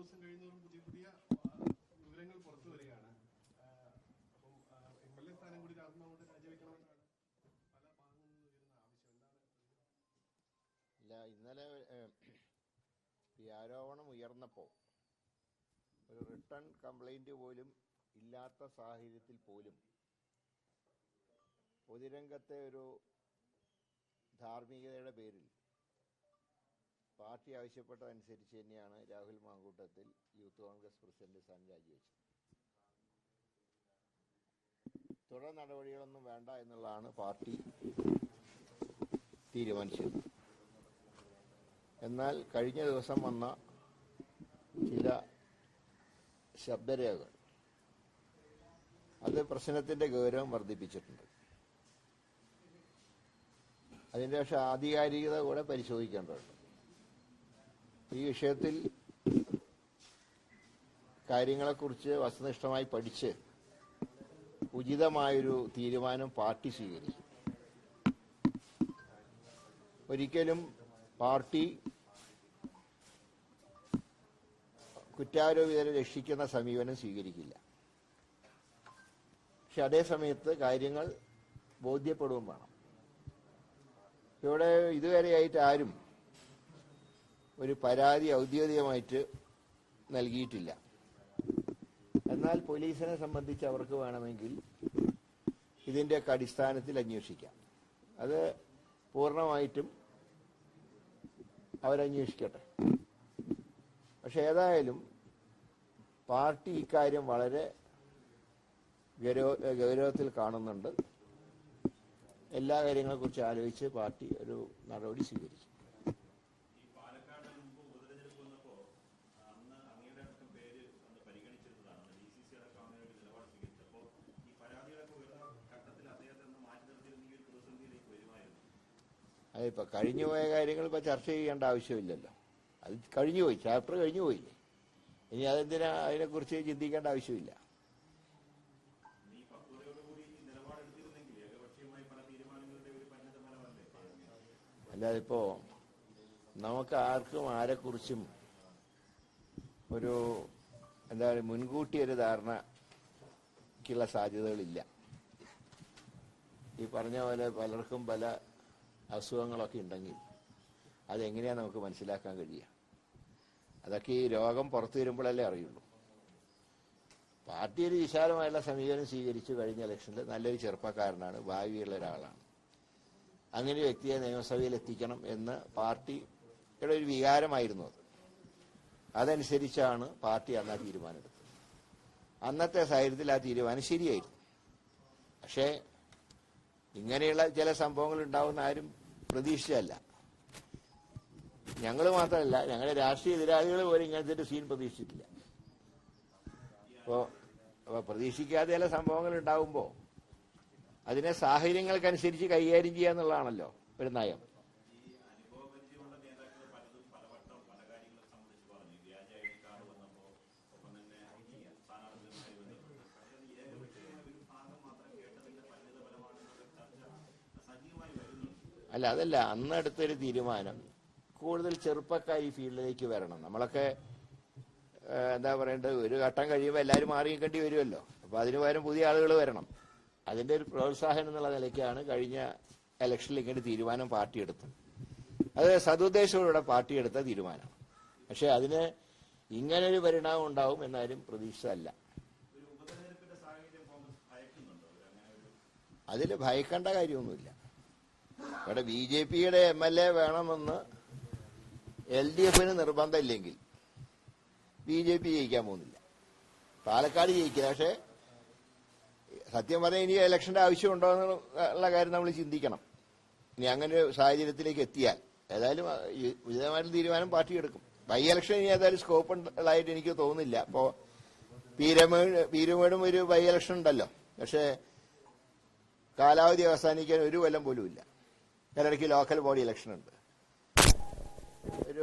ദിവസം കഴിയുന്നവരും പുതിയ പുതിയ വിവരങ്ങൾ പുറത്തു വരികയാണ്. എം എൽ എ സ്ഥാനം കൂടി രാജ്നാഥ് രാജിവെക്കണമെന്നാണ് പല ഭാഗങ്ങളിൽ ആവശ്യം. എന്താണ് ഇല്ല ഇന്നലെ ഈ ആരോപണം ഉയർന്നപ്പോൾ ഒരു റിട്ടേൺ കംപ്ലൈന്റ് പോലും ഇല്ലാത്ത സാഹചര്യത്തിൽ പോലും പൊതുരംഗത്തെ ഒരു ധാർമ്മികതയുടെ പേരിൽ പാർട്ടി ആവശ്യപ്പെട്ടതനുസരിച്ച് തന്നെയാണ് Rahul Mankoottathil youth congress president സ്ഥാനം രാജിവെച്ചത്. തുടർ നടപടികളൊന്നും വേണ്ട എന്നുള്ളതാണ് പാർട്ടി തീരുമാനിച്ചത്. എന്നാൽ കഴിഞ്ഞ ദിവസം വന്ന ചില ശബ്ദരേഖകൾ അത് പ്രശ്നത്തിന്റെ ഗൗരവം വർദ്ധിപ്പിച്ചിട്ടുണ്ട്. അതിന്റെ പക്ഷെ ആധികാരികത കൂടെ പരിശോധിക്കേണ്ടതുണ്ട്. ഈ വിഷയത്തിൽ കാര്യങ്ങളെക്കുറിച്ച് വസ്തുനിഷ്ഠമായി പഠിച്ച് ഉചിതമായൊരു തീരുമാനം പാർട്ടി സ്വീകരിക്കും. ഒരിക്കലും പാർട്ടി കുറ്റാരോപിതരെ രക്ഷിക്കുന്ന സമീപനം സ്വീകരിക്കില്ല. പക്ഷെ അതേസമയത്ത് കാര്യങ്ങൾ ബോധ്യപ്പെടുകയും വേണം. ഇവിടെ ഇതുവരെയായിട്ട് ആരും ഒരു പരാതി ഔദ്യോഗികമായിട്ട് നൽകിയിട്ടില്ല. എന്നാൽ പോലീസിനെ സംബന്ധിച്ച് അവർക്ക് വേണമെങ്കിൽ ഇതിന്റെയൊക്കെ അടിസ്ഥാനത്തിൽ അന്വേഷിക്കാം. അത് പൂർണമായിട്ടും അവരന്വേഷിക്കട്ടെ. പക്ഷെ ഏതായാലും പാർട്ടി ഇക്കാര്യം വളരെ ഗൗരവത്തിൽ കാണുന്നുണ്ട്. എല്ലാ കാര്യങ്ങളെക്കുറിച്ച് ആലോചിച്ച് പാർട്ടി ഒരു നടപടി സ്വീകരിക്കും. അതിപ്പോ കഴിഞ്ഞു പോയ കാര്യങ്ങൾ ഇപ്പൊ ചർച്ച ചെയ്യേണ്ട ആവശ്യമില്ലല്ലോ. അത് കഴിഞ്ഞുപോയി ചാപ്റ്റർ കഴിഞ്ഞു പോയി. ഇനി അതെന്തിനാ അതിനെക്കുറിച്ച് ചിന്തിക്കേണ്ട ആവശ്യമില്ല. അല്ലാതിപ്പോ നമുക്ക് ആർക്കും ആരെക്കുറിച്ചും ഒരു എന്താ പറയുക മുൻകൂട്ടി ഒരു ധാരണയ്ക്കുള്ള സാധ്യതകളില്ല. ഈ പറഞ്ഞ പോലെ പലർക്കും പല അസുഖങ്ങളൊക്കെ ഉണ്ടെങ്കിൽ അതെങ്ങനെയാണ് നമുക്ക് മനസ്സിലാക്കാൻ കഴിയുക? അതൊക്കെ ഈ രോഗം പുറത്തു വരുമ്പോഴല്ലേ അറിയുള്ളൂ. പാർട്ടി ഒരു വിശാലമായുള്ള സമീപനം സ്വീകരിച്ചു കഴിഞ്ഞ ഇലക്ഷനിൽ നല്ലൊരു ചെറുപ്പക്കാരനാണ് ഭാവിയുള്ള ഒരാളാണ്. അങ്ങനെ വ്യക്തിയെ നിയമസഭയിൽ എത്തിക്കണം എന്ന് പാർട്ടിയുടെ ഒരു വികാരമായിരുന്നു അത്. അതനുസരിച്ചാണ് പാർട്ടി അന്ന് ആ തീരുമാനമെടുത്തത്. അന്നത്തെ സാഹചര്യത്തിൽ ആ തീരുമാനം ശരിയായിരുന്നു. പക്ഷേ ഇങ്ങനെയുള്ള ചില സംഭവങ്ങൾ ഉണ്ടാവുന്ന ആരും പ്രതീക്ഷിച്ചല്ല ഞങ്ങൾ മാത്രമല്ല ഞങ്ങളുടെ രാഷ്ട്രീയ എതിരാളികൾ പോലും ഇങ്ങനത്തെ ഒരു സീൻ പ്രതീക്ഷിച്ചിട്ടില്ല. അപ്പോ അപ്പൊ പ്രതീക്ഷിക്കാതെ ചില സംഭവങ്ങൾ ഉണ്ടാവുമ്പോൾ അതിനെ സാഹചര്യങ്ങൾക്കനുസരിച്ച് കൈകാര്യം ചെയ്യുക എന്നുള്ളതാണല്ലോ ഒരു നയം. അല്ല അതല്ല. അന്ന് എടുത്തൊരു തീരുമാനം. കൂടുതൽ ചെറുപ്പക്കാർ ഈ ഫീൽഡിലേക്ക് വരണം. നമ്മളൊക്കെ എന്താ പറയേണ്ടത്? ഒരു ഘട്ടം കഴിയുമ്പോൾ എല്ലാവരും മാറി നിൽക്കേണ്ടി വരുമല്ലോ. അപ്പൊ അതിന് പകരം പുതിയ ആളുകൾ വരണം. അതിന്റെ ഒരു പ്രോത്സാഹനം എന്നുള്ള നിലയ്ക്കാണ് കഴിഞ്ഞ ഇലക്ഷനിൽ ഇങ്ങനെ തീരുമാനം പാർട്ടി എടുത്തത്. അത് സതുദ്ദേശത്തോടെ പാർട്ടി എടുത്ത തീരുമാനമാണ്. പക്ഷെ അതിന് ഇങ്ങനൊരു പരിണാമം ഉണ്ടാവും എന്നാലും പ്രതീക്ഷിച്ചതല്ല. അതിൽ ഭയക്കേണ്ട കാര്യമൊന്നുമില്ല. ഇവിടെ ബി ജെ പിയുടെ എം എൽ എ വേണമെന്ന് എൽ ഡി എഫിന് നിർബന്ധമില്ലെങ്കിൽ ബി ജെ പി ജയിക്കാൻ പോകുന്നില്ല. പാലക്കാട് ജയിക്കില്ല. പക്ഷേ സത്യം പറഞ്ഞാൽ ഇനി ഇലക്ഷന്റെ ആവശ്യമുണ്ടോ എന്നുള്ള കാര്യം നമ്മൾ ചിന്തിക്കണം. ഇനി അങ്ങനെ ഒരു സാഹചര്യത്തിലേക്ക് എത്തിയാൽ ഏതായാലും ഉചിതമായിട്ട് തീരുമാനം പാർട്ടി എടുക്കും. ബൈ ഇലക്ഷൻ ഇനി ഏതായാലും സ്കോപ്പ് ഉള്ളതായിട്ട് എനിക്ക് തോന്നുന്നില്ല. അപ്പോ പീരമേട് പീരുമേടും ഒരു ബൈ ഇലക്ഷൻ ഉണ്ടല്ലോ. പക്ഷേ കാലാവധി അവസാനിക്കാൻ ഒരു കൊല്ലം പോലും ഇല്ല ഇതിനിടയ്ക്ക് ലോക്കൽ ബോഡി ഇലക്ഷൻ ഉണ്ട്. ഒരു